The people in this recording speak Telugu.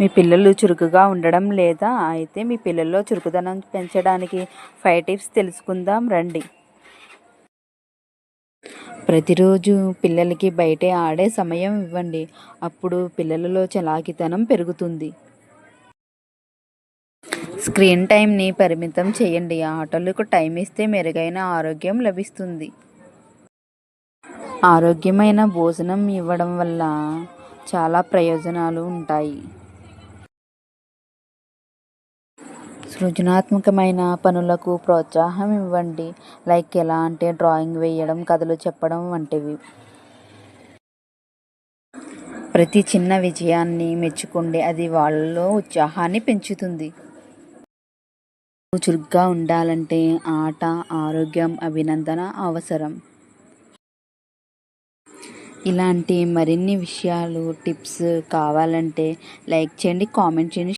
మీ పిల్లలు చురుకుగా ఉండడం లేదా? అయితే మీ పిల్లల్లో చురుకుదనం పెంచడానికి ఫైవ్ టిప్స్ తెలుసుకుందాం రండి. ప్రతిరోజు పిల్లలకి బయటే ఆడే సమయం ఇవ్వండి. అప్పుడు పిల్లలలో చలాకితనం పెరుగుతుంది. స్క్రీన్ టైంని పరిమితం చేయండి. ఆటలకు టైం ఇస్తే మెరుగైన ఆరోగ్యం లభిస్తుంది. ఆరోగ్యమైన భోజనం ఇవ్వడం వల్ల చాలా ప్రయోజనాలు ఉంటాయి. సృజనాత్మకమైన పనులకు ప్రోత్సాహం ఇవ్వండి. లైక్ ఎలా అంటే డ్రాయింగ్ వేయడం కథలు చెప్పడం వంటివి. ప్రతి చిన్న విజయాన్ని మెచ్చుకోండి అది వాళ్ళలో ఉత్సాహాన్ని పెంచుతుంది. చురుగ్గా ఉండాలంటే ఆట ఆరోగ్యం అభినందన అవసరం. ఇలాంటి మరిన్ని విషయాలు టిప్స్ కావాలంటే లైక్ చేయండి కామెంట్ చేయండి.